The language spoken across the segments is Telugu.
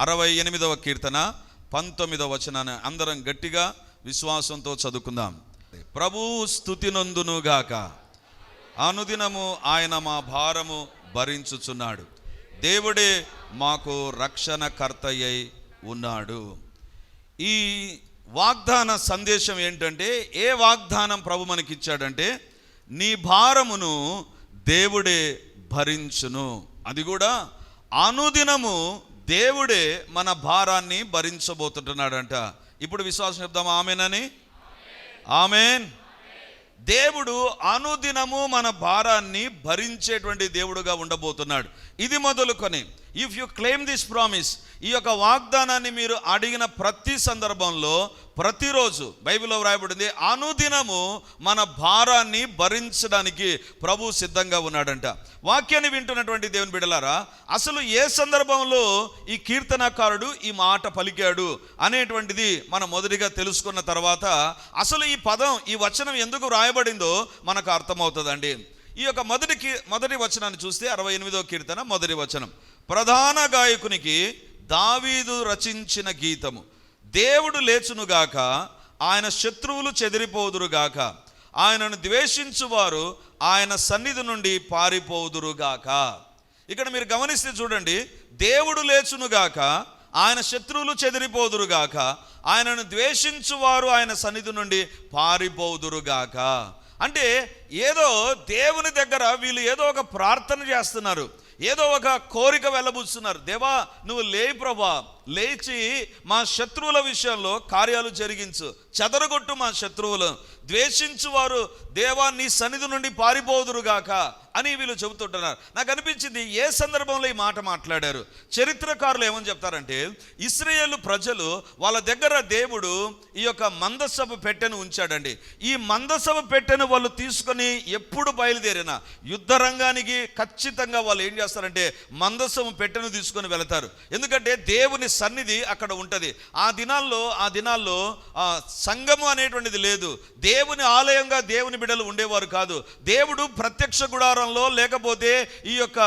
అరవై ఎనిమిదవ కీర్తన పంతొమ్మిదవ వచనాన్ని అందరం గట్టిగా విశ్వాసంతో చదువుకుందాం. ప్రభు స్థుతి నందునుగాక అనుదినము ఆయన మా భారము భరించుచున్నాడు. దేవుడే మాకు రక్షణకర్తయ్యై ఉన్నాడు. ఈ వాగ్దాన సందేశం ఏంటంటే ఏ వాగ్దానం ప్రభు మనకిచ్చాడంటే నీ భారమును దేవుడే భరించును. అది కూడా అనుదినము దేవుడే మన భారాన్ని భరించబోతుంటున్నాడంట. ఇప్పుడు విశ్వాసం చెప్దాం ఆమెనని? ఆమెన్. దేవుడు అనుదినము మన భారాన్ని భరించేటువంటి దేవుడుగా ఉండబోతున్నాడు. ఇది మొదలుకొని if you claim this promise ఈ యొక్క వాగ్దానాన్ని మీరు అడిగిన ప్రతి సందర్భంలో ప్రతిరోజు బైబిల్లో వ్రాయబడింది అనుదినము మన భారాన్ని భరించడానికి ప్రభు సిద్ధంగా ఉన్నాడంట. వాక్యాన్ని వింటున్నటువంటి దేవుని బిడలారా అసలు ఏ సందర్భంలో ఈ కీర్తనకారుడు ఈ మాట పలికాడు అనేటువంటిది మనం మొదటిగా తెలుసుకున్న తర్వాత అసలు ఈ పదం ఈ వచనం ఎందుకు వ్రాయబడిందో మనకు అర్థమవుతుందండి. ఈ యొక్క మొదటి మొదటి వచనాన్ని చూస్తే అరవై ఎనిమిదో కీర్తన మొదటి వచనం. ప్రధాన గాయకునికి దావీదు రచించిన గీతము. దేవుడు లేచునుగాక ఆయన శత్రువులు చెదిరిపోదురుగాక ఆయనను ద్వేషించువారు ఆయన సన్నిధి నుండి పారిపోదురుగాక. ఇక్కడ మీరు గమనిస్తే చూడండి దేవుడు లేచునుగాక ఆయన శత్రువులు చెదిరిపోదురుగాక ఆయనను ద్వేషించువారు ఆయన సన్నిధి నుండి పారిపోదురుగాక. అంటే ఏదో దేవుని దగ్గర వీళ్ళు ఏదో ఒక ప్రార్థన చేస్తున్నారు. ఏదో ఒక కోరిక వెళ్ళబుచ్చున్నారు దేవా నువ్వు లేయి ప్రభా లేచి మా శత్రువుల విషయంలో కార్యాలు జరిగించు. చెదరగొట్టు మా శత్రువులు ద్వేషించు వారు దేవా నీ సన్నిధి నుండి పారిపోదురుగాక. అని వీళ్ళు చెబుతుంటున్నారు. నాకు అనిపించింది ఏ సందర్భంలో ఈ మాట మాట్లాడారు? చరిత్రకారులు ఏమని చెప్తారంటే ఇస్రాయేల్ ప్రజలు వాళ్ళ దగ్గర దేవుడు ఈ యొక్క మందసభ పెట్టెను ఉంచాడండి. ఈ మందసభ పెట్టెను వాళ్ళు తీసుకొని ఎప్పుడు బయలుదేరినా యుద్ధ రంగానికి ఖచ్చితంగా వాళ్ళు ఏం చేస్తారంటే మందసము పెట్టెను తీసుకొని వెళతారు. ఎందుకంటే దేవుని సన్నిధి అక్కడ ఉంటుంది. ఆ దినాల్లో ఆ దినాల్లో సంఘము అనేటువంటిది లేదు. దేవుని ఆలయంగా దేవుని బిడ్డలు ఉండేవారు కాదు. దేవుడు ప్రత్యక్ష గుడారంలో లేకపోతే ఈ యొక్క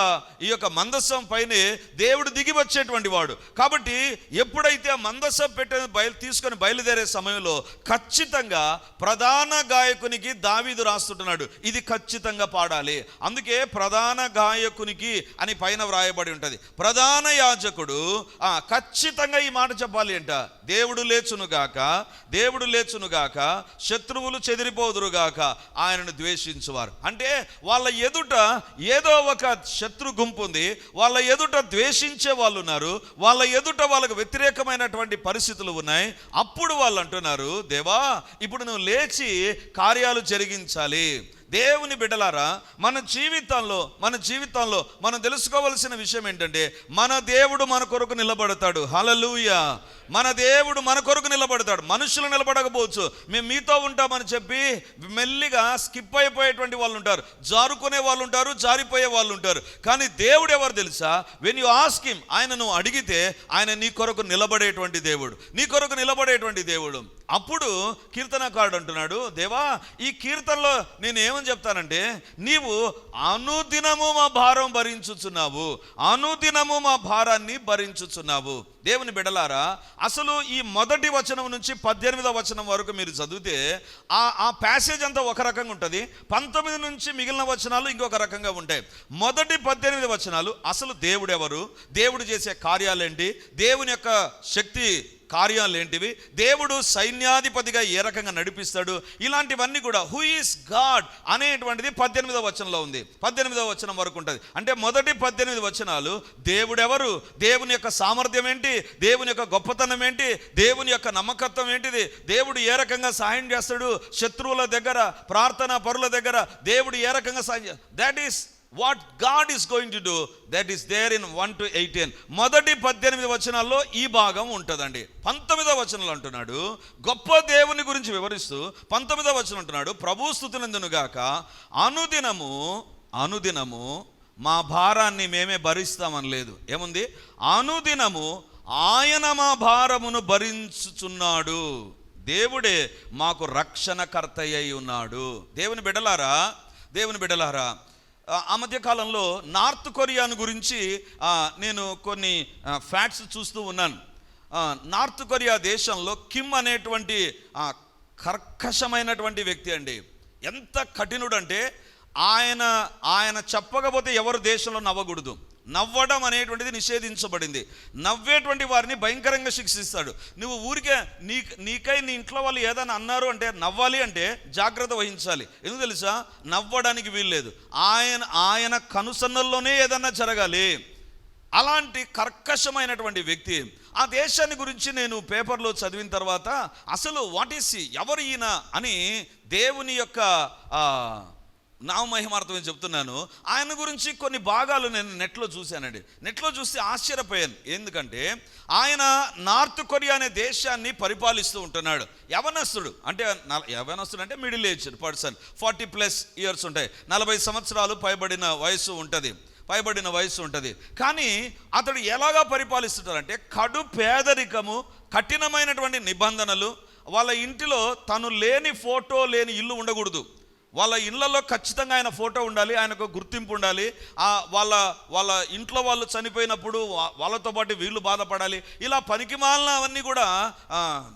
ఈ యొక్క మందస్సం పైనే దేవుడు దిగి వచ్చేటువంటి వాడు. కాబట్టి ఎప్పుడైతే ఆ మందస్సం పెట్టే బయలు తీసుకొని బయలుదేరే సమయంలో ఖచ్చితంగా ప్రధాన గాయకునికి దావీదు రాస్తుంటున్నాడు. ఇది ఖచ్చితంగా పాడాలి. అందుకే ప్రధాన గాయకునికి అని పైన వ్రాయబడి ఉంటుంది. ప్రధాన యాజకుడు ఆ, ఖచ్చితంగా ఈ మాట చెప్పాలి అంట. దేవుడు లేచునుగాక దేవుడు లేచునుగాక శత్రువులు చెదిరిపోదురుగాక ఆయనను ద్వేషించువారు. అంటే వాళ్ళ ఎదుట ఏదో ఒక శత్రు గుంపు ఉంది. వాళ్ళ ఎదుట ద్వేషించే వాళ్ళు ఉన్నారు. వాళ్ళ ఎదుట వాళ్ళకు వ్యతిరేకమైనటువంటి పరిస్థితులు ఉన్నాయి. అప్పుడు వాళ్ళు అంటున్నారు దేవా ఇప్పుడు నువ్వు లేచి కార్యాలు జరిగించాలి. దేవుని బిడ్డలారా మన జీవితంలో మన జీవితంలో మనం తెలుసుకోవలసిన విషయం ఏంటంటే మన దేవుడు మన కొరకు నిలబడతాడు. హలలుయ మన దేవుడు మన కొరకు నిలబడతాడు. మనుషులు నిలబడకపోవచ్చు. మేము మీతో ఉంటామని చెప్పి మెల్లిగా స్కిప్ అయిపోయేటువంటి వాళ్ళు ఉంటారు. జారుకునే వాళ్ళు ఉంటారు జారిపోయే వాళ్ళు ఉంటారు. కానీ దేవుడు ఎవరు తెలుసా? వెన్ యు ఆస్క్ హిమ్ ఆయన నువ్వు అడిగితే ఆయన నీ కొరకు నిలబడేటువంటి దేవుడు. నీ కొరకు నిలబడేటువంటి దేవుడు. అప్పుడు కీర్తనకారుడు అంటున్నాడు దేవా ఈ కీర్తనలో నేను ఏమని చెప్తానంటే నీవు అనుదినము మా భారం భరించుచున్నావు అనుదినము మా భారాన్ని భరించుచున్నావు. దేవుని బిడలారా అసలు ఈ మొదటి వచనం నుంచి పద్దెనిమిదవ వచనం వరకు మీరు చదివితే ఆ ఆ ప్యాసేజ్ అంతా ఒక రకంగా ఉంటుంది. పంతొమ్మిది నుంచి మిగిలిన వచనాలు ఇంకొక రకంగా ఉంటాయి. మొదటి పద్దెనిమిది వచనాలు అసలు దేవుడు ఎవరు దేవుడు చేసే కార్యాలేంటి? దేవుని యొక్క శక్తి కార్యాలు ఏంటివి దేవుడు సైన్యాధిపతిగా ఏ రకంగా నడిపిస్తాడు? ఇలాంటివన్నీ కూడా హూ ఈస్ గాడ్ అనేటువంటిది పద్దెనిమిదవ వచనంలో ఉంది. పద్దెనిమిదవ వచనం వరకు ఉంటుంది. అంటే మొదటి పద్దెనిమిది వచనాలు దేవుడెవరు? దేవుని యొక్క సామర్థ్యం ఏంటి? దేవుని యొక్క గొప్పతనం ఏంటి? దేవుని యొక్క నమ్మకత్వం ఏంటిది? దేవుడు ఏ రకంగా సహాయం చేస్తాడు? శత్రువుల దగ్గర ప్రార్థన పరుల దగ్గర దేవుడు ఏ రకంగా సహాయం that is what God is going to do that is there in one two eighteen మొదటి పద్దెనిమిది వచనాల్లో ఈ భాగం ఉంటుందండి. పంతొమ్మిదో వచనంలో అంటున్నాడు గొప్ప దేవుని గురించి వివరిస్తూ పంతొమ్మిదో వచనం అంటున్నాడు ప్రభు స్థుతులందునుగాక అనుదినము అనుదినము మా భారాన్ని మేమే భరిస్తామని లేదు. ఏముంది? అనుదినము ఆయన మా భారమును భరించుచున్నాడు. దేవుడే మాకు రక్షణకర్త అయి ఉన్నాడు. దేవుని బిడలారా దేవుని బిడలారా ఆ, మధ్యకాలంలో మధ్య కాలంలో నార్త్ కొరియాను గురించి నేను కొన్ని ఫ్యాక్ట్స్ చూస్తూ ఉన్నాను. నార్త్ కొరియా దేశంలో కిమ్ అనేటువంటి కర్కశమైనటువంటి వ్యక్తి అండి. ఎంత కఠినుడు అంటే ఆయన ఆయన చెప్పకపోతే ఎవరు దేశంలో నవ్వకూడదు. నవ్వడం అనేటువంటిది నిషేధించబడింది. నవ్వేటువంటి వారిని భయంకరంగా శిక్షిస్తాడు. నువ్వు ఊరికే నీ నీకై నీ ఇంట్లో వాళ్ళు ఏదైనా అన్నారు అంటే నవ్వాలి అంటే జాగ్రత్త వహించాలి. ఎందుకు తెలుసా? నవ్వడానికి వీల్లేదు. ఆయన ఆయన కనుసన్నల్లోనే ఏదన్నా జరగాలి. అలాంటి కర్కశమైనటువంటి వ్యక్తి ఆ దేశాన్ని గురించి నేను పేపర్లో చదివిన తర్వాత అసలు వాట్ ఈస్ ఎవరు ఈయన అని దేవుని యొక్క ఆ, నామహిమార్థమే చెప్తున్నాను. ఆయన గురించి కొన్ని భాగాలు నేను నెట్లో చూశానండి. నెట్లో చూస్తే ఆశ్చర్యపోయాను. ఎందుకంటే ఆయన నార్త్ కొరియా అనే దేశాన్ని పరిపాలిస్తూ ఉంటున్నాడు. యవనస్తుడు. అంటే యవనస్తుడు అంటే middle age person forty plus years ఉంటాయి. నలభై సంవత్సరాలు పైబడిన వయసు ఉంటుంది. పైబడిన వయసు ఉంటుంది. కానీ అతడు ఎలాగా పరిపాలిస్తుంటారంటే కడు పేదరికము కఠినమైనటువంటి నిబంధనలు వాళ్ళ ఇంటిలో తను లేని ఫోటో లేని ఇల్లు ఉండకూడదు. వాళ్ళ ఇళ్ళలో ఖచ్చితంగా ఆయన ఫోటో ఉండాలి ఆయనకు గుర్తింపు ఉండాలి వాళ్ళ వాళ్ళ ఇంట్లో వాళ్ళు చనిపోయినప్పుడు వాళ్ళతో పాటు వీళ్ళు బాధపడాలి. ఇలా పనికి అవన్నీ కూడా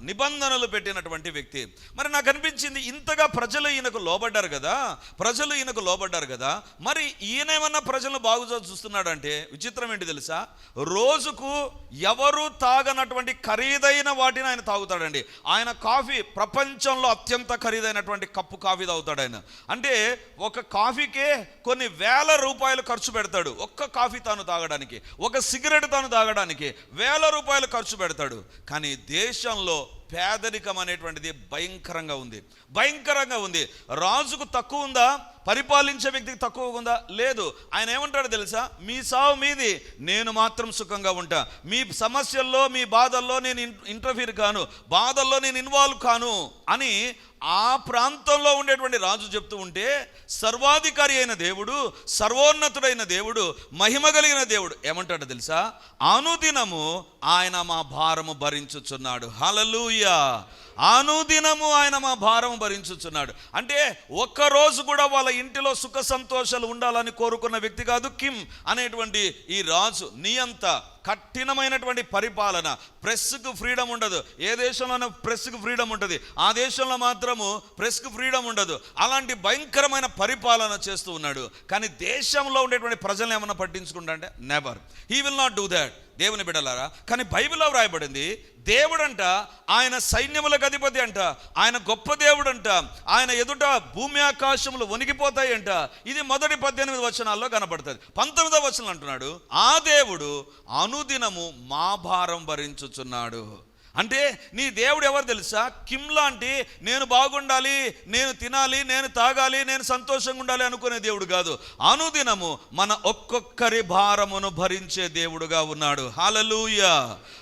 నిబంధనలు పెట్టినటువంటి వ్యక్తి. మరి నాకు అనిపించింది ఇంతగా ప్రజలు ఈయనకు లోబడ్డారు కదా ప్రజలు ఈయనకు లోబడ్డారు కదా మరి ఈయనేమన్నా ప్రజలను బాగు చూస్తున్నాడంటే విచిత్రం ఏంటి తెలుసా? రోజుకు ఎవరు తాగనటువంటి ఖరీదైన వాటిని ఆయన తాగుతాడండి. ఆయన కాఫీ ప్రపంచంలో అత్యంత ఖరీదైనటువంటి కప్పు కాఫీ తాగుతాడు ఆయన. అంటే ఒక కాఫీకే కొన్ని వేల రూపాయలు ఖర్చు పెడతాడు. ఒక్క కాఫీ తాను తాగడానికి ఒక సిగరెట్ తాను తాగడానికి వేల రూపాయలు ఖర్చు పెడతాడు. కానీ దేశంలో పేదరికం అనేటువంటిది భయంకరంగా ఉంది. భయంకరంగా ఉంది. రాజుకు తక్కువ ఉందా? పరిపాలించే వ్యక్తికి తక్కువ ఉందా? లేదు. ఆయన ఏమంటాడు తెలుసా? మీ సావు మీది నేను మాత్రం సుఖంగా ఉంటా. మీ సమస్యల్లో మీ బాధల్లో నేను ఇంటర్ఫీర్ కాను. బాధల్లో నేను ఇన్వాల్వ్ కాను అని ఆ ప్రాంతంలో ఉండేటువంటి రాజు చెప్తూ ఉంటే సర్వాధికారి అయిన దేవుడు సర్వోన్నతుడైన దేవుడు మహిమ కలిగిన దేవుడు. ఏమంటాడు తెలుసా? అనుదినము ఆయన మా భారము భరించుచున్నాడు. హలలుయా అనుదినము ఆయన మా భారం భరించుచున్నాడు. అంటే ఒక్క రోజు కూడా వాళ్ళ ఇంటిలో సుఖ సంతోషాలు ఉండాలని కోరుకున్న వ్యక్తి కాదు కిమ్ అనేటువంటి ఈ రాజు. నియంత కఠినమైనటువంటి పరిపాలన. ప్రెస్కు ఫ్రీడమ్ ఉండదు. ఏ దేశంలోనూ ప్రెస్కు ఫ్రీడమ్ ఉంటుంది. ఆ దేశంలో మాత్రము ప్రెస్కు ఫ్రీడమ్ ఉండదు. అలాంటి భయంకరమైన పరిపాలన చేస్తూ ఉన్నాడు. కానీ దేశంలో ఉండేటువంటి ప్రజలను ఏమైనా పట్టించుకుంటా అంటే never he will not do that దేవుని బిడ్డలారా కానీ బైబిల్లో వ్రాయబడింది దేవుడంట ఆయన సైన్యములకు అధిపతి అంట ఆయన గొప్ప దేవుడంట ఆయన ఎదుట భూమి ఆకాశములు వణికిపోతాయంట. ఇది మొదటి పద్దెనిమిది వచనాల్లో కనబడుతుంది. పంతొమ్మిదవ వచనం అంటున్నాడు ఆ దేవుడు అనుదినము మా భారం భరించుచున్నాడు. అంటే నీ దేవుడు ఎవరు తెలుసా? కిమ్ లాంటి నేను బాగుండాలి నేను తినాలి నేను తాగాలి నేను సంతోషంగా ఉండాలి అనుకునే దేవుడు కాదు. అనుదినము మన ఒక్కొక్కరి భారమును భరించే దేవుడుగా ఉన్నాడు. హాలలూయ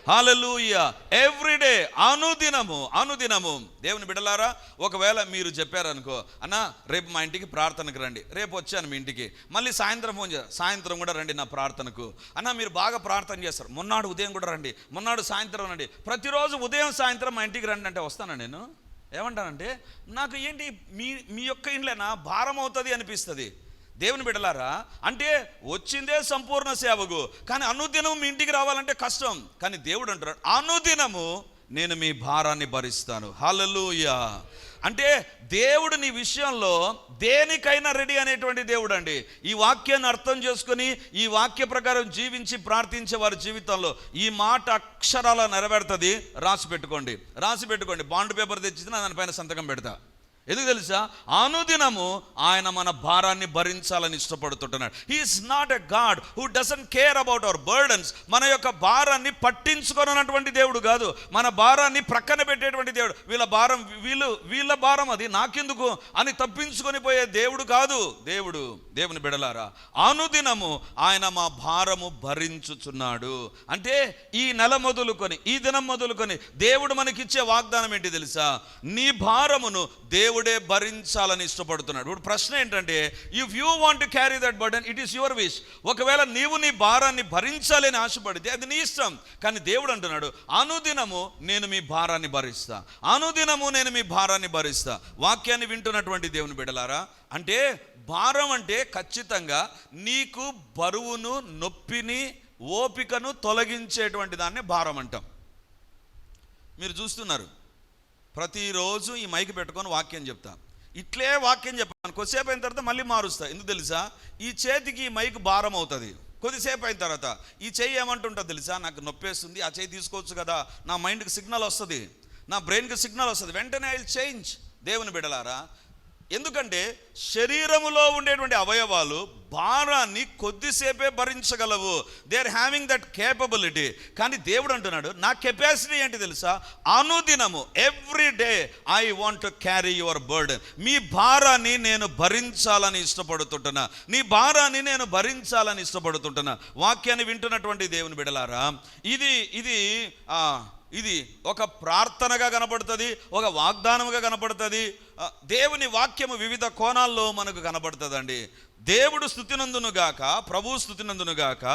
హాలలూయ ఎవ్రీడే అనుదినము అనుదినము. దేవుని బిడలారా ఒకవేళ మీరు చెప్పారనుకో అన్న రేపు మా ఇంటికి ప్రార్థనకు రండి. రేపు వచ్చాను మీ ఇంటికి. మళ్ళీ సాయంత్రం ఫోన్ చేస్తారు సాయంత్రం కూడా రండి నా ప్రార్థనకు. అన్న మీరు బాగా ప్రార్థన చేస్తారు. మొన్నాడు ఉదయం కూడా రండి. మొన్నాడు సాయంత్రం రండి. ప్రతిరోజు ఉదయం సాయంత్రం మా ఇంటికి రండి అంటే వస్తానా నేను? ఏమంటానంటే నాకు ఏంటి మీ మీ యొక్క ఇంట్లోనా భారం అవుతుంది అనిపిస్తుంది. దేవుని బిడలారా అంటే వచ్చిందే సంపూర్ణ సేవకు. కానీ అనుదినం మీ ఇంటికి రావాలంటే కష్టం. కానీ దేవుడు అంటున్నాడు అనుదినము నేను మీ భారాన్ని భరిస్తాను. హలలుయా అంటే దేవుడు నీ విషయంలో దేనికైనా రెడీ అనేటువంటి దేవుడు అండి ఈ వాక్యాన్ని అర్థం చేసుకుని ఈ వాక్య ప్రకారం జీవించి ప్రార్థించే వారి జీవితంలో ఈ మాట అక్షరాల నెరవేరుతుంది. రాసి పెట్టుకోండి. రాసి పెట్టుకోండి. బాండ్ పేపర్ తెచ్చి దానిపైన సంతకం పెడతా. ఎందుకు తెలుసా? అనుదినము ఆయన మన భారాన్ని భరించాలని ఇష్టపడుతుంటున్నాడు. He is not a God who doesn't care about our burdens మన యొక్క భారాన్ని పట్టించుకొనటువంటి దేవుడు కాదు. మన భారాన్ని ప్రక్కన పెట్టేటువంటి దేవుడు. వీళ్ళ భారం వీళ్ళు వీళ్ళ భారం అది నాకెందుకు? అని తప్పించుకొని పోయే దేవుడు కాదు. దేవుడు దేవుని బిడలారా అనుదినము ఆయన మా భారము భరించుచున్నాడు. అంటే ఈ నెల మొదలుకొని ఈ దినం మొదలుకొని దేవుడు మనకిచ్చే వాగ్దానం ఏంటి తెలుసా? నీ భారమును దేవుడు దేవుడే భరించాలని ఇష్టపడుతున్నాడు. ఇప్పుడు ప్రశ్న ఏంటంటే if you want to carry that burden it is your wish ఒకవేళ నీవు నీ భారాన్ని భరించాలని ఆశపడితే అది నీ ఇష్టం. కానీ దేవుడు అంటున్నాడు అనుదినము నేను మీ భారాన్ని భరిస్తా. అనుదినము నేను మీ భారాన్ని భరిస్తా. వాక్యాన్ని వింటున్నటువంటి దేవుని బిడలారా అంటే భారం అంటే ఖచ్చితంగా నీకు బరువును నొప్పిని ఓపికను తొలగించేటువంటి దాన్ని భారం అంటాం. మీరు చూస్తున్నారు. ప్రతిరోజు ఈ మైక్ పెట్టుకొని వాక్యం చెప్తా. ఇట్లే వాక్యం చెప్పాను. కొద్దిసేపు అయిన తర్వాత మళ్ళీ మారుస్తా. ఎందుకు తెలుసా? ఈ చేతికి ఈ మైక్ భారం అవుతుంది. కొద్దిసేపు అయిన తర్వాత ఈ చెయ్యి ఏమంటుంటుంది తెలుసా? నాకు నొప్పేస్తుంది. ఆ చెయ్యి తీసుకోవచ్చు కదా. నా మైండ్కి సిగ్నల్ వస్తుంది. నా బ్రెయిన్కి సిగ్నల్ వస్తుంది. వెంటనే ఐ చేంజ్. దేవుని బిడలారా ఎందుకంటే శరీరములో ఉండేటువంటి అవయవాలు భారాన్ని కొద్దిసేపే భరించగలవు. They are having that capability కానీ దేవుడు అంటున్నాడు నా కెపాసిటీ ఏంటి తెలుసా? అనుదినము every day I want to carry your burden మీ భారాన్ని నేను భరించాలని ఇష్టపడుతుంటున్నా. నీ భారాన్ని నేను భరించాలని ఇష్టపడుతుంటున్నా. వాక్యాన్ని వింటున్నటువంటి దేవుని బిడలారా ఇది ఇది ఇది ఒక ప్రార్థనగా కనపడుతుంది ఒక వాగ్దానముగా కనపడుతుంది. దేవుని వాక్యము వివిధ కోణాల్లో మనకు కనపడుతుందండి. దేవుడు స్థుతినందును గాక ప్రభు స్థుతినందును గాక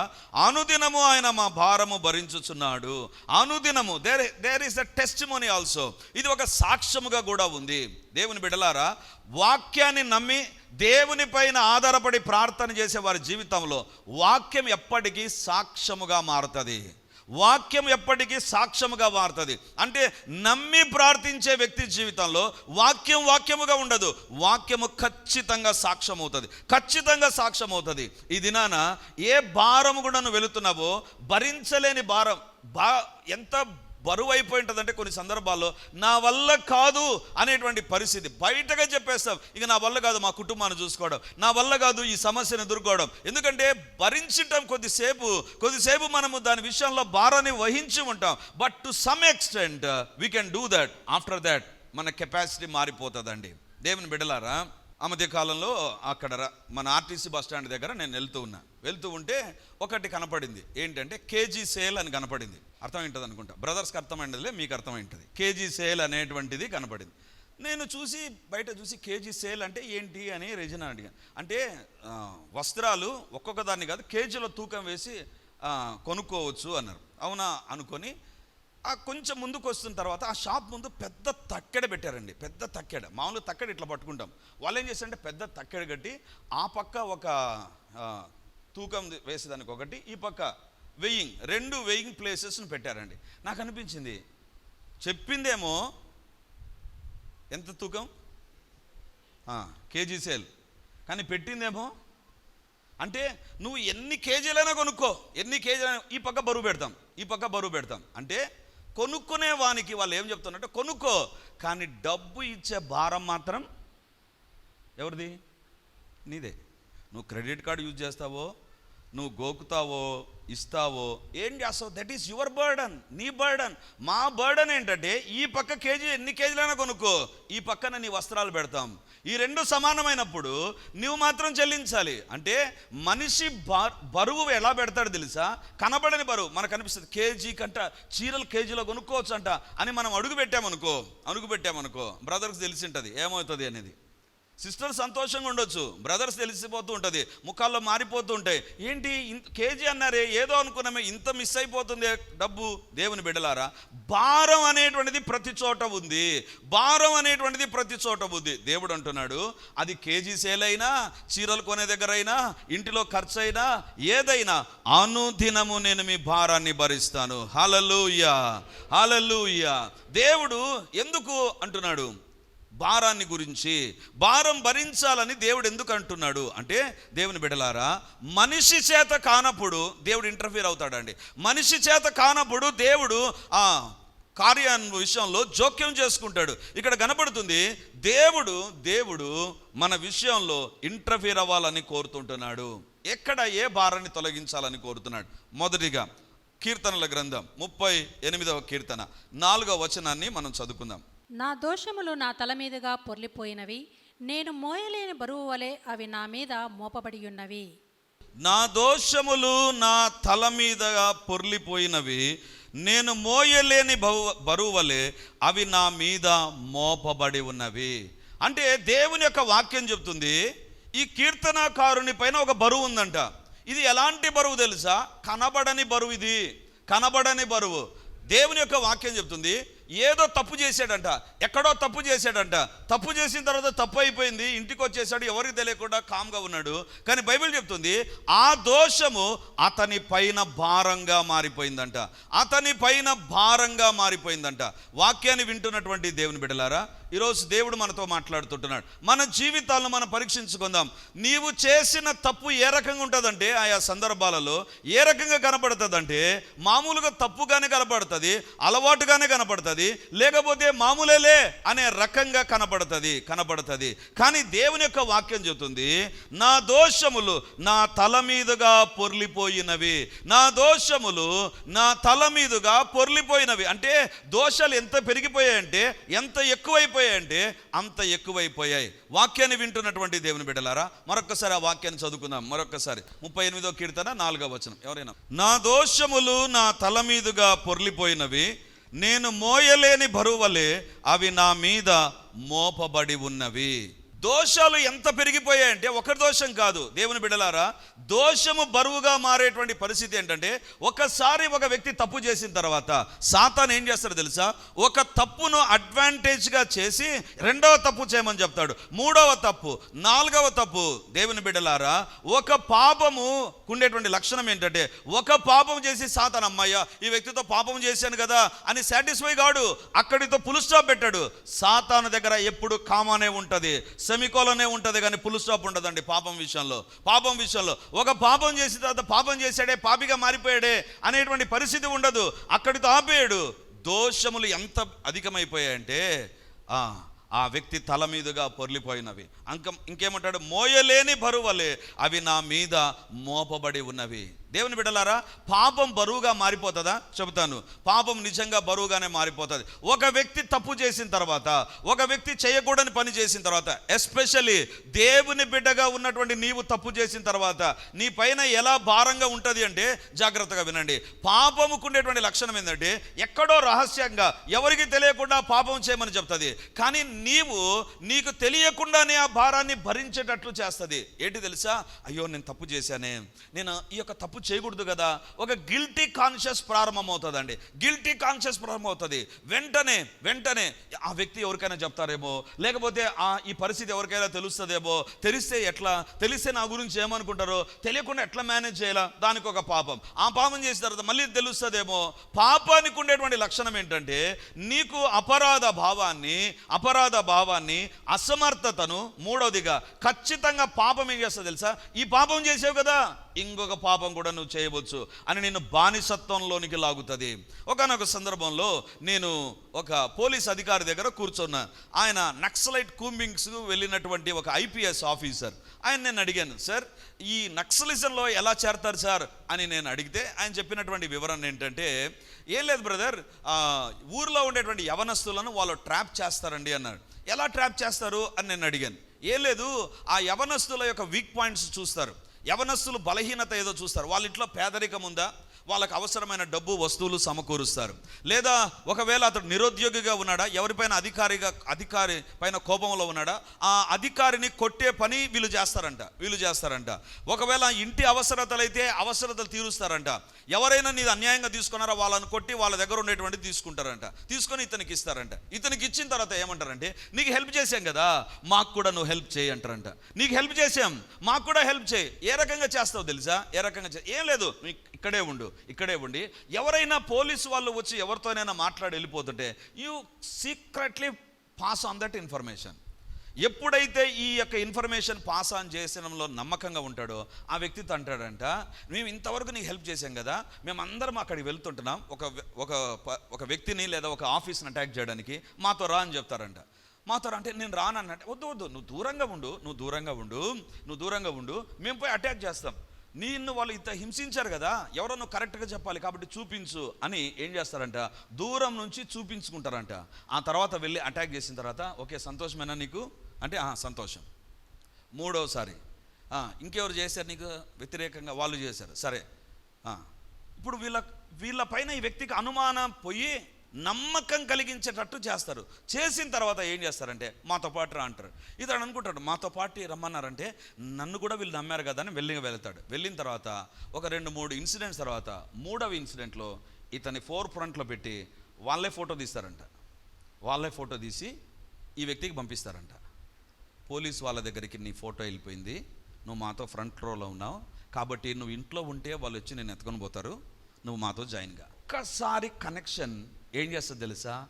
అనుదినము ఆయన మా భారము భరించుచున్నాడు. అనుదినము there there is a testimony also ఇది ఒక సాక్ష్యముగా కూడా ఉంది. దేవుని బిడలారా వాక్యాన్ని నమ్మి దేవుని పైన ఆధారపడి ప్రార్థన చేసే వారి జీవితంలో వాక్యం ఎప్పటికీ సాక్ష్యముగా మారుతుంది. వాక్యం ఎప్పటికీ సాక్ష్యముగా మారుతుంది అంటే నమ్మి ప్రార్థించే వ్యక్తి జీవితంలో వాక్యం వాక్యముగా ఉండదు. వాక్యము ఖచ్చితంగా సాక్ష్యం అవుతుంది ఖచ్చితంగా సాక్ష్యం అవుతుంది ఈ దినాన ఏ భారము కూడా నువ్వు వెళుతున్నావో భరించలేని భారం. బా ఎంత బరువు అయిపోయి ఉంటుందంటే కొన్ని సందర్భాల్లో నా వల్ల కాదు అనేటువంటి పరిస్థితి. బయటగా చెప్పేస్తాం ఇక నా వల్ల కాదు మా కుటుంబాన్ని చూసుకోవడం. నా వల్ల కాదు ఈ సమస్యను ఎదుర్కోవడం. ఎందుకంటే భరించటం కొద్దిసేపు కొద్దిసేపు మనము దాని విషయంలో భారాన్ని వహించి ఉంటాం. But to some extent we can do that after that మన కెపాసిటీ మారిపోతుందండి. దేవుని బిడలారా ఆ మధ్య కాలంలో అక్కడ మన ఆర్టీసీ బస్ స్టాండ్ దగ్గర నేను వెళ్తూ ఉన్నా. వెళ్తూ ఉంటే ఒకటి కనపడింది. ఏంటంటే కేజీ సేల్ అని కనపడింది. అర్థమైంటుంది అనుకుంటా బ్రదర్స్కి అర్థమైందిలే మీకు అర్థమైంటుంది. కేజీ సేల్ అనేటువంటిది కనపడింది నేను చూసి బయట చూసి కేజీ సేల్ అంటే ఏంటి అని రెజినా అడిగాను. అంటే వస్త్రాలు ఒక్కొక్క దాన్ని కాదు కేజీలో తూకం వేసి కొనుక్కోవచ్చు అన్నారు. అవునా అనుకొని ఆ కొంచెం ముందుకు వస్తున్న తర్వాత ఆ షాప్ ముందు పెద్ద తక్కెడ పెట్టారండి. పెద్ద తక్కెడ. మామూలుగా తక్కెడ ఇట్లా పట్టుకుంటాం. వాళ్ళు ఏం చేశారంటే పెద్ద తక్కెడ కట్టి ఆ పక్క ఒక తూకం వేసేదానికి ఒకటి ఈ పక్క వెయ్యింగ్ రెండు వెయ్యింగ్ ప్లేసెస్ని పెట్టారండి. నాకు అనిపించింది. చెప్పిందేమో ఎంత తూకం? KG sale. కానీ పెట్టిందేమో అంటే నువ్వు ఎన్ని కేజీలైనా కొనుక్కో. ఎన్ని కేజీలైనా ఈ పక్క బరువు పెడతాం ఈ పక్క బరువు పెడతాం. అంటే కొనుక్కునే వానికి వాళ్ళు ఏం చెప్తున్నారంటే కొనుక్కో కానీ డబ్బు ఇచ్చే భారం మాత్రం ఎవరిది? నీదే. నువ్వు క్రెడిట్ కార్డు యూజ్ చేస్తావో నువ్వు గోకుతావో ఇస్తావో? ఏం చేస్తావు? దట్ ఈస్ యువర్ బర్డన్ నీ బర్డన్ మా బర్డన్ ఏంటంటే ఈ పక్క కేజీ ఎన్ని కేజీలైనా కొనుక్కో ఈ పక్కన నీ వస్త్రాలు పెడతాం. ఈ రెండు సమానమైనప్పుడు నువ్వు మాత్రం చెల్లించాలి. అంటే మనిషి బ- బరువు ఎలా పెడతాడు తెలుసా? కనబడని బరువు. మనకు అనిపిస్తుంది కేజీ కంట చీరలు కేజీలో కొనుక్కోవచ్చు అంట అని మనం అడుగు పెట్టామనుకో అడుగు పెట్టామనుకో బ్రదర్కి తెలిసి ఉంటుంది ఏమవుతుంది అనేది. సిస్టర్ సంతోషంగా ఉండొచ్చు. బ్రదర్స్ తెలిసిపోతూ ఉంటుంది. ముఖాల్లో మారిపోతూ ఉంటాయి ఏంటి కేజీ అన్నారే ఏదో అనుకున్నామే ఇంత మిస్ అయిపోతుంది డబ్బు? దేవుని బిడ్డలారా భారం అనేటువంటిది ప్రతి చోట ఉంది. భారం అనేటువంటిది ప్రతి చోట ఉంది. దేవుడు అంటున్నాడు అది కేజీ సేల్ అయినా చీరలు కొనే దగ్గర అయినా ఇంటిలో ఖర్చు అయినా ఏదైనా అనుదినము నేను మీ భారాన్ని భరిస్తాను. హలలుయా హలలుయా దేవుడు ఎందుకు అంటున్నాడు? భారాన్ని గురించి భారం భరించాలని దేవుడు ఎందుకు అంటున్నాడు? అంటే దేవుని బిడలారా మనిషి చేత కానప్పుడు దేవుడు ఇంటర్ఫీర్ అవుతాడండి. మనిషి చేత కానప్పుడు దేవుడు ఆ కార్యాన్ విషయంలో జోక్యం చేసుకుంటాడు. ఇక్కడ కనపడుతుంది దేవుడు దేవుడు మన విషయంలో ఇంటర్ఫీర్ అవ్వాలని కోరుతుంటున్నాడు. ఎక్కడ ఏ భారాన్ని తొలగించాలని కోరుతున్నాడు? మొదటిగా కీర్తనల గ్రంథం ముప్పై ఎనిమిదవ కీర్తన. నాలుగవ వచనాన్ని మనం చదువుకుందాం. నా దోషములు నా తల మీదుగా పొర్లిపోయినవి నేను మోయలేని బరువు వలె అవి నా మీద మోపబడి ఉన్నవి నా దోషములు నా తల మీదుగా పొర్లిపోయినవి నేను మోయలేని బరువు బరువు వలె అవి నా మీద మోపబడి ఉన్నవి అంటే దేవుని యొక్క వాక్యం చెప్తుంది ఈ కీర్తనాకారుని పైన ఒక బరువు ఉందంట. ఇది ఎలాంటి బరువు తెలుసా? కనబడని బరువు ఇది. కనబడని బరువు. దేవుని యొక్క వాక్యం చెప్తుంది ఏదో తప్పు చేశాడంట. ఎక్కడో తప్పు చేశాడంట. తప్పు చేసిన తర్వాత తప్పు అయిపోయింది. ఇంటికి వచ్చేసాడు. ఎవరికి తెలియకుండా కామ్గా ఉన్నాడు. కానీ బైబిల్ చెప్తుంది ఆ దోషము అతని పైన భారంగా మారిపోయిందంట. అతని పైన భారంగా మారిపోయిందంట. వాక్యాన్ని వింటున్నటువంటి దేవుని బిడ్డలారా ఈరోజు దేవుడు మనతో మాట్లాడుతుంటున్నాడు. మన జీవితాలను మనం పరీక్షించుకుందాం. నీవు చేసిన తప్పు ఏ రకంగా ఉంటుందంటే ఆయా సందర్భాలలో ఏ రకంగా కనపడుతుందంటే మామూలుగా తప్పుగానే కనపడుతుంది అలవాటుగానే కనపడుతుంది లేకపోతే మామూలేలే అనే రకంగా కనపడుతుంది కనపడుతుంది. కానీ దేవుని యొక్క వాక్యం చెబుతుంది నా దోషములు నా తల మీదుగా పొర్లిపోయినవి. నా దోషములు నా తల మీదుగా పొర్లిపోయినవి. అంటే దోషాలు ఎంత పెరిగిపోయాయంటే ఎంత ఎక్కువైపోయాయంటే అంత ఎక్కువైపోయాయి. వాక్యాన్ని వింటున్నటువంటి దేవుని బిడ్డలారా మరొకసారి ఆ వాక్యాన్ని చదువుకుందాం. మరొకసారి ముప్పై ఎనిమిదో కీర్తన నాలుగో వచనం. ఎవరైనా? నా దోషములు నా తల మీదుగా పొర్లిపోయినవి నేను మోయలేని బరువలే అవి నా మీద మోపబడి ఉన్నవి. దోషాలు ఎంత పెరిగిపోయాయంటే ఒకరి దోషం కాదు. దేవుని బిడ్డలారా దోషము బరువుగా మారేటువంటి పరిస్థితి ఏంటంటే ఒకసారి ఒక వ్యక్తి తప్పు చేసిన తర్వాత సాతాన్ ఏం చేస్తాడు తెలుసా? ఒక తప్పును అడ్వాంటేజ్గా చేసి రెండవ తప్పు చేయమని చెప్తాడు. మూడవ తప్పు నాలుగవ తప్పు. దేవుని బిడ్డలారా ఒక పాపము ఉండేటువంటి లక్షణం ఏంటంటే ఒక పాపం చేసి సాతాన్ అమ్మయ్య ఈ వ్యక్తితో పాపం చేశాను కదా అని సాటిస్ఫై కాడు అక్కడితో పులుస్టాప్ పెట్టాడు. సాతాను దగ్గర ఎప్పుడు కామానే ఉంటుంది. సెమికోలనే ఉంటుంది కానీ పులు స్టాప్ ఉండదండి పాపం విషయంలో. పాపం విషయంలో. ఒక పాపం చేసిన తర్వాత పాపం చేశాడే పాపిగా మారిపోయాడే అనేటువంటి పరిస్థితి ఉండదు. అక్కడితో ఆపేయడు. దోషములు ఎంత అధికమైపోయాయంటే ఆ, ఆ వ్యక్తి తల మీదుగా పొర్లిపోయినవి. అంక ఇంకేమంటాడు? మోయలేని బరువలే అవి నా మీద మోపబడి ఉన్నవి. దేవుని బిడ్డలారా పాపం బరువుగా మారిపోతుందా? చెబుతాను. పాపం నిజంగా బరువుగానే మారిపోతుంది. ఒక వ్యక్తి తప్పు చేసిన తర్వాత ఒక వ్యక్తి చేయకూడని పని చేసిన తర్వాత ఎస్పెషల్లీ దేవుని బిడ్డగా ఉన్నటువంటి నీవు తప్పు చేసిన తర్వాత నీ పైన ఎలా భారంగా ఉంటుంది అంటే జాగ్రత్తగా వినండి. పాపముకుండేటువంటి లక్షణం ఏంటంటే ఎక్కడో రహస్యంగా ఎవరికి తెలియకుండా పాపం చేయమని చెప్తుంది. కానీ నీవు నీకు తెలియకుండానే ఆ భారాన్ని భరించేటట్లు చేస్తుంది. ఏంటి తెలుసా? అయ్యో నేను తప్పు చేశానే. నేను ఈ యొక్క తప్పు చేయకూడదు కదా. ఒక గిల్టీ కాన్షియస్ ప్రారంభమవుతుందండి. గిల్టీ కాన్షియస్ ప్రారంభమవుతుంది. వెంటనే వెంటనే ఆ వ్యక్తి ఎవరికైనా చెప్తారేమో? లేకపోతే ఆ ఈ పరిస్థితి ఎవరికైనా తెలుస్తుందేమో? తెలిస్తే ఎట్లా? తెలిస్తే నా గురించి ఏమనుకుంటారో? తెలియకుండా ఎట్లా మేనేజ్ చేయాలా? దానికి ఒక పాపం. ఆ పాపం చేసిన తర్వాత మళ్ళీ తెలుస్తుందేమో? పాపానికి ఉండేటువంటి లక్షణం ఏంటంటే నీకు అపరాధ భావాన్ని అపరాధ భావాన్ని అసమర్థతను మూడవదిగా ఖచ్చితంగా పాపం ఏం చేస్తా తెలుసా? ఈ పాపం చేసావు కదా. ఇంకొక పాపం కూడా నువ్వు చేయవచ్చు అని నేను బానిసత్వంలోనికి లాగుతుంది. ఒకనొక సందర్భంలో నేను ఒక పోలీస్ అధికారి దగ్గర కూర్చున్నా. ఆయన నక్సలైట్ కూంబింగ్స్ వెళ్ళినటువంటి ఒక ఐపీఎస్ ఆఫీసర్. ఆయన నేను అడిగాను సార్ ఈ నక్సలిజంలో ఎలా చేరతారు సార్? అని నేను అడిగితే ఆయన చెప్పినటువంటి వివరణ ఏంటంటే ఏం లేదు బ్రదర్ ఊర్లో ఉండేటువంటి యవనస్తులను వాళ్ళు ట్రాప్ చేస్తారండి అన్నాడు ఎలా ట్రాప్ చేస్తారు? అని నేను అడిగాను. ఏం లేదు ఆ యవనస్తుల యొక్క వీక్ పాయింట్స్ చూస్తారు. యవనస్సులు బలహీనత ఏదో చూస్తారు. వాళ్ళ ఇంట్లో పేదరికం ఉందా? వాళ్ళకి అవసరమైన డబ్బు వస్తువులు సమకూరుస్తారు. లేదా ఒకవేళ అతడు నిరుద్యోగిగా ఉన్నాడా ఎవరిపైన అధికారిగా అధికారి పైన కోపంలో ఉన్నాడా ఆ అధికారిని కొట్టే పని వీళ్ళు చేస్తారంట వీళ్ళు చేస్తారంట. ఒకవేళ ఇంటి అవసరతలైతే అవసరతలు తీరుస్తారంట. ఎవరైనా నీది అన్యాయంగా తీసుకున్నారో వాళ్ళని కొట్టి వాళ్ళ దగ్గర ఉండేటువంటి తీసుకుంటారంట. తీసుకొని ఇతనికి ఇస్తారంట. ఇతనికి ఇచ్చిన తర్వాత ఏమంటారంటే నీకు హెల్ప్ చేశాం కదా మాకు కూడా నువ్వు హెల్ప్ చేయి అంటారంట. నీకు హెల్ప్ చేసాం మాకు కూడా హెల్ప్ చేయి. ఏ రకంగా చేస్తావు తెలుసా? ఏ రకంగా చే ఏం లేదు ఇక్కడే ఉండు. ఇక్కడే ఉండి ఎవరైనా పోలీసు వాళ్ళు వచ్చి ఎవరితోనైనా మాట్లాడి వెళ్ళిపోతుంటే you secretly pass on that information ఎప్పుడైతే ఈ యొక్క ఇన్ఫర్మేషన్ పాస్ ఆన్ చేసడంలో నమ్మకంగా ఉంటాడో ఆ వ్యక్తితో అంటాడంట మేము ఇంతవరకు నీకు హెల్ప్ చేశాం కదా మేమందరం అక్కడికి వెళ్తుంటున్నాం. ఒక ఒక ఒక వ్యక్తిని లేదా ఒక ఆఫీస్ని అటాక్ చేయడానికి మాతో రా అని చెప్తారంట. మాతో అంటే నేను రానన్నట్టు వద్దు వద్దు నువ్వు దూరంగా ఉండు నువ్వు దూరంగా ఉండు నువ్వు దూరంగా ఉండు మేము పోయి అటాక్ చేస్తాం. నిన్ను వాళ్ళు ఇంత హింసించారు కదా ఎవరన్నా కరెక్ట్గా చెప్పాలి కాబట్టి చూపించు అని ఏం చేస్తారంట? దూరం నుంచి చూపించుకుంటారంట. ఆ తర్వాత వెళ్ళి అటాక్ చేసిన తర్వాత ఓకే సంతోషమేనా నీకు? అంటే "ఆ, సంతోషం. మూడవసారి ఇంకెవరు చేశారు నీకు? వ్యతిరేకంగా వాళ్ళు చేశారు. సరే ఇప్పుడు వీళ్ళ వీళ్ళ పైన ఈ వ్యక్తికి అనుమానం పోయి నమ్మకం కలిగించేటట్టు చేస్తారు. చేసిన తర్వాత ఏం చేస్తారంటే మాతో పాటు రా అంటారు. ఇతడు అనుకుంటాడు మాతో పాటు రమ్మన్నారంటే నన్ను కూడా వీళ్ళు నమ్మారు కదా అని వెళ్ళి వెళ్తాడు. వెళ్ళిన తర్వాత ఒక రెండు మూడు ఇన్సిడెంట్స్ తర్వాత మూడవ ఇన్సిడెంట్లో ఇతని ఫోర్ ఫ్రంట్లో పెట్టి వాళ్ళే ఫోటో తీస్తారంట. వాళ్ళే ఫోటో తీసి ఈ వ్యక్తికి పంపిస్తారంట. పోలీస్ వాళ్ళ దగ్గరికి నీ ఫోటో వెళ్ళిపోయింది నువ్వు మాతో ఫ్రంట్ రోలో ఉన్నావు కాబట్టి నువ్వు ఇంట్లో ఉంటే వాళ్ళు వచ్చి నేను ఎత్తుకొని పోతారు నువ్వు మాతో జాయిన్గా. ఒక్కసారి కనెక్షన్ ఏం చేస్తుంది తెలుసా?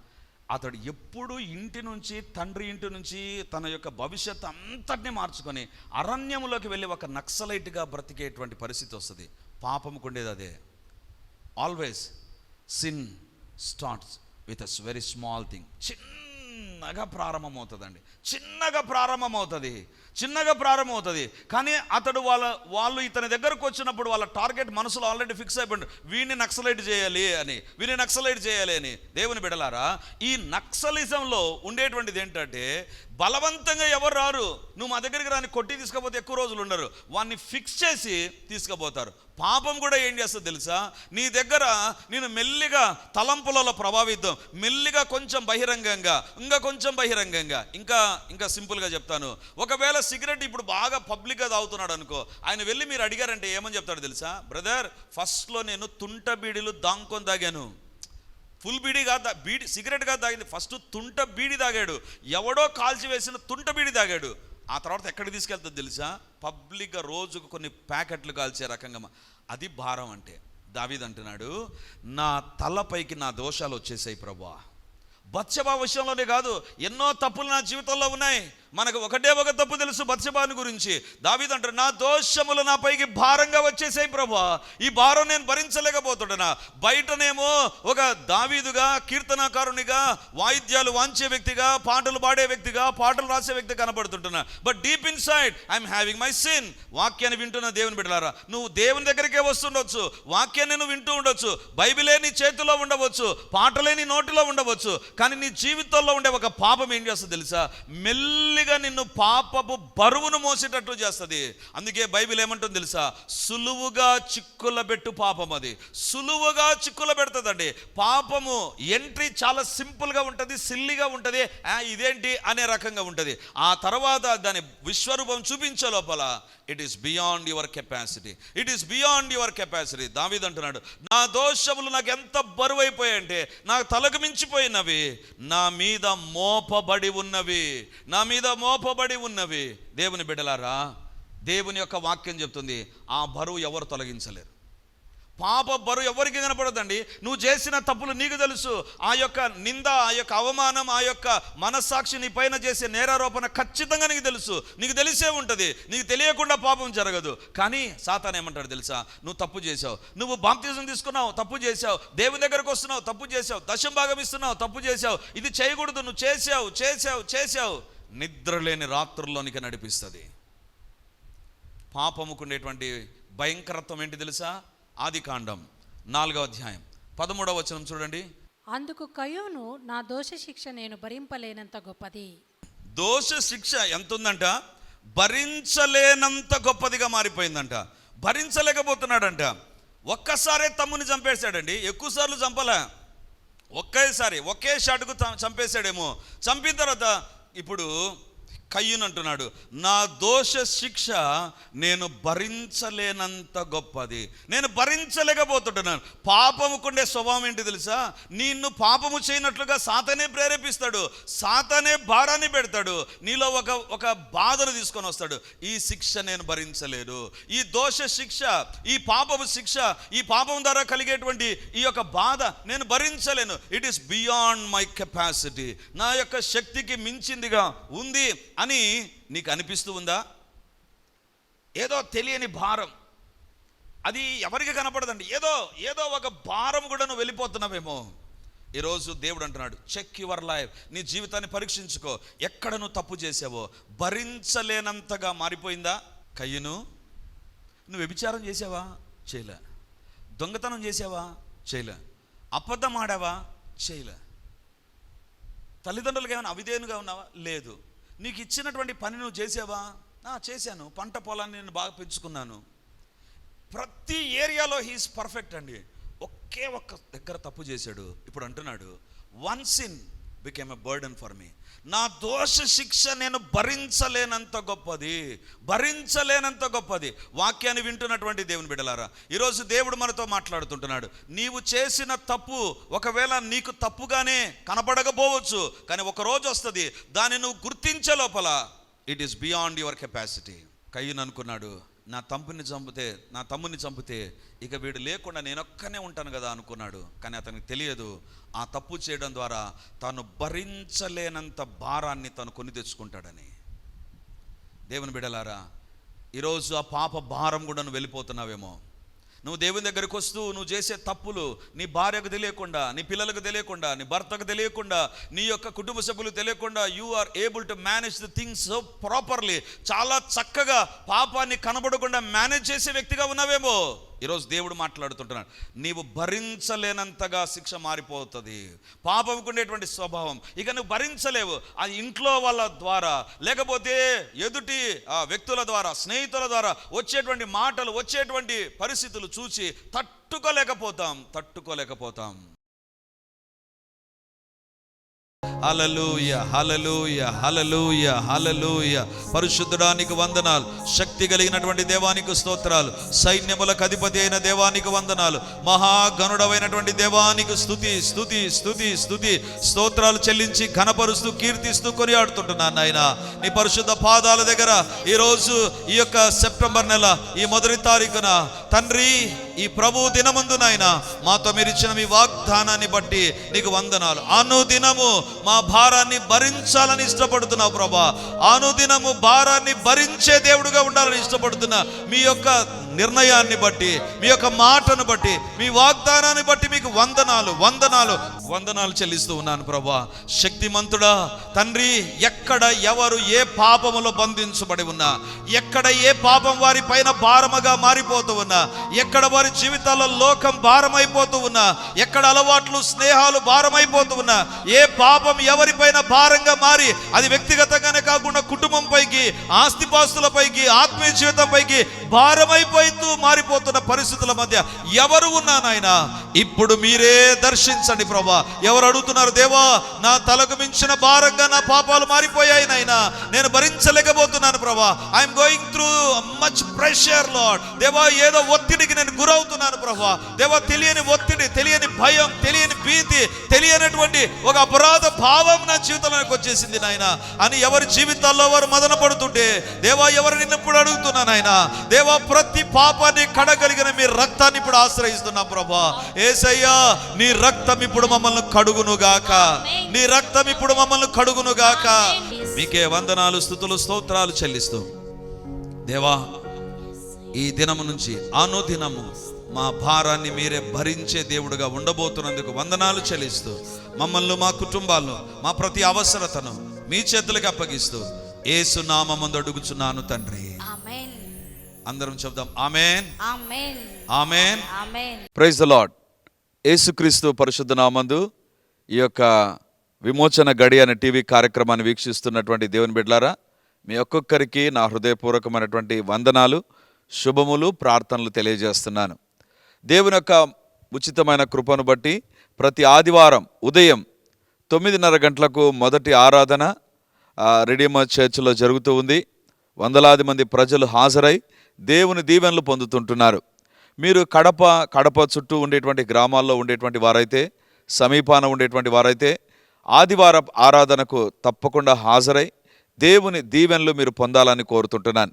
అతడు ఎప్పుడు ఇంటి నుంచి తండ్రి ఇంటి నుంచి తన యొక్క భవిష్యత్ అంతటిని మార్చుకొని అరణ్యములోకి వెళ్ళి ఒక నక్సలైట్గా బ్రతికేటువంటి పరిస్థితి వస్తుంది. పాపముకు ఉండేది అదే. Always sin starts with us very small thing చిన్నగా ప్రారంభమవుతుందండి. చిన్నగా ప్రారంభమవుతుంది. చిన్నగా ప్రారంభమవుతుంది. కానీ అతడు వాళ్ళ వాళ్ళు ఇతని దగ్గరకు వచ్చినప్పుడు వాళ్ళ టార్గెట్ మనసులో ఆల్రెడీ ఫిక్స్ అయిపోయింది. వీడిని నక్సలైట్ చేయాలి అని వీడిని నక్సలైట్ చేయాలి అని. దేవుని బిడలారా ఈ నక్సలిజంలో ఉండేటువంటిది ఏంటంటే బలవంతంగా ఎవరు రారు? నువ్వు మా దగ్గరికి రాని కొట్టి తీసుకపోతే ఎక్కువ రోజులు ఉండరు. వాడిని ఫిక్స్ చేసి తీసుకుపోతారు. పాపం కూడా ఏం చేస్తుంది తెలుసా? నీ దగ్గర నేను మెల్లిగా తలంపులలో ప్రభావితం. మెల్లిగా కొంచెం బహిరంగంగా ఇంకా కొంచెం బహిరంగంగా. ఇంకా ఇంకా సింపుల్గా చెప్తాను. ఒకవేళ సిగరెట్ ఇప్పుడు బాగా పబ్లిక్గా తాగుతున్నాడు అనుకో ఆయన వెళ్ళి మీరు అడిగారంటే ఏమని చెప్తాడు తెలుసా? బ్రదర్ ఫస్ట్లో నేను తుంట బీడీలు దాంకొని తాగాను. ఫుల్ బీడీ కాదు బీడి సిగరెట్ కాదు తాగింది. ఫస్ట్ తుంట బీడి తాగాడు. ఎవడో కాల్చి వేసిన తుంట బీడి తాగాడు. ఆ తర్వాత ఎక్కడికి తీసుకెళ్తుంది తెలుసా? పబ్లిక్గా రోజుకు కొన్ని ప్యాకెట్లు కాల్చే రకంగా అది భారం అంటే. దావీద్ అంటున్నాడు నా తలపైకి నా దోషాలు వచ్చేసాయి ప్రభా. బత్సభా విషయంలోనే కాదు ఎన్నో తప్పులు నా జీవితంలో ఉన్నాయి. మనకు ఒకటే ఒక తప్పు తెలుసు బత్సబాని గురించి. దావిదంటారు నా దోషములు నా పైకి భారంగా వచ్చేసాయి ప్రభా ఈ భారం నేను భరించలేకపోతున్నా బయటనేమో ఒక దావీదుగా కీర్తనాకారునిగా వాయిద్యాలు వాంచే వ్యక్తిగా పాటలు పాడే వ్యక్తిగా పాటలు రాసే వ్యక్తి కనపడుతుంటున్నా but deep inside I'm having my sin వాక్యాన్ని వింటున్న దేవుని బిడ్డలారా నువ్వు దేవుని దగ్గరికే వస్తుండొచ్చు. వాక్యాన్ని నువ్వు వింటూ ఉండొచ్చు. బైబిలే నీ చేతిలో ఉండవచ్చు. పాటలే నీ నోటిలో ఉండవచ్చు. కానీ నీ జీవితంలో ఉండే ఒక పాపం ఏం చేస్తుంది తెలుసా? మెల్లిగా నిన్ను పాపపు బరువును మోసేటట్లు చేస్తుంది. అందుకే బైబిల్ ఏమంటుంది తెలుసా? సులువుగా చిక్కులబెట్టు పాపం అది. సులువుగా చిక్కుల పెడుతుందండి. పాపము ఎంట్రీ చాలా సింపుల్గా ఉంటుంది సిల్లిగా ఉంటుంది "ఆ, ఇదేంటి అనే రకంగా ఉంటుంది. ఆ తర్వాత దాని విశ్వరూపం చూపించే లోపల it is beyond your capacity it is beyond your capacity David అంటున్నాడు నా దోషములు నాకు ఎంత బరువైపోయాయంటే నాకు తలకు మించిపోయినవి నా మీద మోపబడి ఉన్నవి నా మీద మోపబడి ఉన్నవి. దేవుని బిడ్డలారా దేవుని యొక్క వాక్యం చెప్తుంది ఆ బరువు ఎవరు తొలగించలేరు. పాప బరువు ఎవరికి కనపడదండి నువ్వు చేసిన తప్పులు నీకు తెలుసు. ఆ యొక్క నింద ఆ యొక్క అవమానం ఆ యొక్క మనస్సాక్షి నీ పైన చేసే నేరారోపణ ఖచ్చితంగా నీకు తెలుసు. నీకు తెలిసే ఉంటుంది. నీకు తెలియకుండా పాపం జరగదు. కానీ సాతాన్ ఏమంటాడు తెలుసా? నువ్వు తప్పు చేసావు నువ్వు బాప్తిజం తీసుకున్నావు తప్పు చేసావు దేవుని దగ్గరకు వస్తున్నావు తప్పు చేసావు దశం భాగం ఇస్తున్నావు తప్పు చేసావు ఇది చేయకూడదు. నువ్వు చేసావు చేసావు చేసావు నిద్రలేని రాత్రుల్లోనికి నడిపిస్తుంది. పాపముకుండేటువంటి భయంకరత్వం ఏంటి తెలుసా? ఆది కాండం నాలుగవ అధ్యాయం. పదమూడవ వచనం చూడండి. అందుకు కయోను నా దోష శిక్ష నేను భరింపలేనంత గొప్పది. దోష శిక్ష ఎంత ఉందంట భరించలేనంత గొప్పదిగా మారిపోయిందంట. భరించలేకపోతున్నాడంట. ఒక్కసారే తమ్ముని చంపేశాడండి. ఎక్కువసార్లు చంపలే. ఒకేసారి ఒకే షాటుకు చంపేశాడేమో. చంపిన తర్వాత ఇప్పుడు కయ్యను అంటున్నాడు నా దోష శిక్ష నేను భరించలేనంత గొప్పది. నేను భరించలేకపోతుంటున్నాను. పాపముకుండే స్వభావం ఏంటి తెలుసా? నిన్ను పాపము చేయనట్లుగా సాతనే ప్రేరేపిస్తాడు. సాతనే భారాన్ని పెడతాడు. నీలో ఒక ఒక బాధను తీసుకొని వస్తాడు. ఈ శిక్ష నేను భరించలేను. ఈ దోష శిక్ష ఈ పాపము శిక్ష ఈ పాపం ద్వారా కలిగేటువంటి ఈ యొక్క బాధ నేను భరించలేను. It is beyond my capacity నా యొక్క శక్తికి మించిందిగా ఉంది. అని నీకు అనిపిస్తూ ఉందా? ఏదో తెలియని భారం. అది ఎవరికి కనపడదండి. ఏదో ఏదో ఒక భారం కూడా నువ్వు వెళ్ళిపోతున్నావేమో. ఈరోజు దేవుడు అంటున్నాడు చెక్ యువర్ లైఫ్ నీ జీవితాన్ని పరీక్షించుకో. ఎక్కడ నువ్వు తప్పు చేసావో. భరించలేనంతగా మారిపోయిందా? కయ్యను నువ్వు వ్యభిచారం చేసావా? చేయలే. దొంగతనం చేసావా? చేయలే. అబద్ధం ఆడావా? చేయలే. తల్లిదండ్రులకు ఏమైనా అవిధేనుగా ఉన్నావా? లేదు. నీకు ఇచ్చినటువంటి పని నువ్వు చేసావా? చేశాను. పంట పొలాన్ని నేను బాగా పెంచుకున్నాను. ప్రతి ఏరియాలో హీస్ పర్ఫెక్ట్ అండి. ఒకే ఒక్క దగ్గర తప్పు చేశాడు. ఇప్పుడు అంటున్నాడు once in became a burden for me నా దోష శిక్ష నేను భరించలేనంత గొప్పది. భరించలేనంత గొప్పది. వాక్యాన్ని వింటున్నటువంటి దేవుని బిడ్డలారా ఈరోజు దేవుడు మనతో మాట్లాడుతుంటున్నాడు. నీవు చేసిన తప్పు ఒకవేళ నీకు తప్పుగానే కనపడకపోవచ్చు కానీ ఒక రోజు వస్తుంది. దాన్ని నువ్వు గుర్తించే లోపల it is beyond your capacity కయ్యను అనుకున్నాడు నా తమ్ముని చంపితే నా తమ్ముని చంపితే ఇక వీడు లేకుండా నేనొక్కనే ఉంటాను కదా అనుకున్నాడు. కానీ అతనికి తెలియదు. ఆ తప్పు చేయడం ద్వారా తాను భరించలేనంత భారాన్ని తను కొని తెచ్చుకుంటాడని. దేవుని బిడలారా ఈరోజు ఆ పాప భారం కూడా నువ్వు వెళ్ళిపోతున్నావేమో. నువ్వు దేవుని దగ్గరికి వస్తూ నువ్వు చేసే తప్పులు నీ భార్యకు తెలియకుండా నీ పిల్లలకు తెలియకుండా నీ భర్తకు తెలియకుండా నీ యొక్క కుటుంబ సభ్యులు తెలియకుండా you are able to manage the things so properly చాలా చక్కగా పాపాన్ని కనబడకుండా మేనేజ్ చేసే వ్యక్తిగా ఉన్నావేమో. ఈరోజు దేవుడు మాట్లాడుతుంటున్నాడు నీవు భరించలేనంతగా శిక్ష మారిపోతుంది. పాపంకు ఉండేటువంటి స్వభావం. ఇక నువ్వు భరించలేవు. ఆ ఇంట్లో వాళ్ళ ద్వారా లేకపోతే ఎదుటి ఆ వ్యక్తుల ద్వారా స్నేహితుల ద్వారా వచ్చేటువంటి మాటలు వచ్చేటువంటి పరిస్థితులు చూసి తట్టుకోలేకపోతాం తట్టుకోలేకపోతాం. హలలుయ హలలుయ హలలుయ హలలుయ పరిశుద్ధడానికి వందనాలు. శక్తి కలిగినటువంటి దేవానికి స్తోత్రాలు. సైన్యములకు అధిపతి అయిన దేవానికి వందనాలు. మహాగనుడమైనటువంటి దేవానికి స్తుతి స్తుతి స్తుతి స్తుతి. స్తోత్రాలు చెల్లించి ఘనపరుస్తూ కీర్తిస్తూ కొనియాడుతుంటున్నాను నాయన. నీ పరిశుద్ధ పాదాల దగ్గర ఈరోజు ఈ యొక్క సెప్టెంబర్ నెల ఈ మొదటి తారీఖున తండ్రి ఈ ప్రభు దినమందు నాయన మాతో మీరు ఇచ్చిన మీ వాగ్దానాన్ని బట్టి నీకు వందనాలు. అనుదినము మా భారాన్ని భరించాలని ఇష్టపడుతున్నావు ప్రభా. అనుదినము భారాన్ని భరించే దేవుడుగా ఉండాలని ఇష్టపడుతున్నా మీ యొక్క నిర్ణయాన్ని బట్టి మీ యొక్క మాటను బట్టి మీ వాగ్దానాన్ని బట్టి మీకు వందనాలు వందనాలు వందనాలు చెల్లిస్తూ ఉన్నాను ప్రభా. శక్తిమంతుడా తండ్రి ఎక్కడ ఎవరు ఏ పాపములో బంధించబడి ఉన్నా ఎక్కడ ఏ పాపం వారి పైన భారముగా మారిపోతూ ఉన్నా ఎక్కడ వారి జీవితాల లోకం భారమైపోతూ ఉన్నా ఎక్కడ అలవాట్లు స్నేహాలు భారమైపోతూ ఉన్నా ఏ పాపం ఎవరిపైన భారంగా మారి అది వ్యక్తిగతంగానే కాకుండా కుటుంబం పైకి ఆత్మీయ జీవితంపైకి భారమైపోతూ మారిపోతున్న పరిస్థితుల మధ్య ఎవరు ఉన్నా నాయనా ఇప్పుడు మీరే దర్శించండి ప్రభా. ఎవరు అడుగుతున్నారు దేవా నా తలకు మించిన భారంగా నా పాపాలు మారిపోయాయి నాయనా నేను భరించలేకపోతున్నాను ప్రభా. I'm going through much pressure Lord దేవా ఏదో ఒత్తిడి నేను గురవుతున్నాను ప్రభా. దేవా తెలియని ఒత్తిడి తెలియని భయం తెలియని భీతి తెలియనటువంటి ఒక అపరాధ భావం నా జీవితంలోకి వచ్చేసింది నాయన. అని ఎవరి జీవితాల్లో వారు మదన పడుతుంటే దేవా ఎవరు నిన్ను ఇప్పుడు అడుగుతున్నా నాయన? దేవా ప్రతి పాపాన్ని కడగలిగిన మీ రక్తాన్ని ఇప్పుడు ఆశ్రయిస్తున్నా ప్రభా. ఏసయ్యా నీ రక్తం ఇప్పుడు మమ్మల్ని కడుగునుగాక. నీ రక్తం ఇప్పుడు మమ్మల్ని కడుగునుగాక. మీకే వందనాలు స్థుతులు స్తోత్రాలు చెల్లిస్తూ. దేవా ఈ దినము నుంచి అనుదినము మా భారాన్ని మీరే భరించే దేవుడుగా ఉండబోతున్నందుకు వందనాలు చెల్లిస్తూ మమ్మల్ని మా కుటుంబాలను మా ప్రతి అవసరతను మీ చేతులకు అప్పగిస్తూ ఏసు నామందు అడుగుచున్నాను తండ్రి. అందరం చెప్దాం amen. Amen. Amen. Amen. Praise the Lord యేసుక్రీస్తు పరిశుద్ధ నామందు ఈ యొక్క విమోచన గడి అనే టీవీ కార్యక్రమాన్ని వీక్షిస్తున్నటువంటి దేవుని బిడ్లారా మీ ఒక్కొక్కరికి నా హృదయపూర్వకమైనటువంటి వందనాలు. శుభములు ప్రార్థనలు తెలియజేస్తున్నాను. దేవుని యొక్క ఉచితమైన కృపను బట్టి ప్రతి ఆదివారం ఉదయం తొమ్మిదిన్నర గంటలకు మొదటి ఆరాధన రెడీమర్ చర్చిలో జరుగుతూ ఉంది. వందలాది మంది ప్రజలు హాజరై దేవుని దీవెనలు పొందుతుంటున్నారు. మీరు కడప కడప చుట్టూ ఉండేటువంటి గ్రామాల్లో ఉండేటువంటి వారైతే సమీపాన ఉండేటువంటి వారైతే ఆదివారం ఆరాధనకు తప్పకుండా హాజరై దేవుని దీవెనలు మీరు పొందాలని కోరుతుంటున్నాను.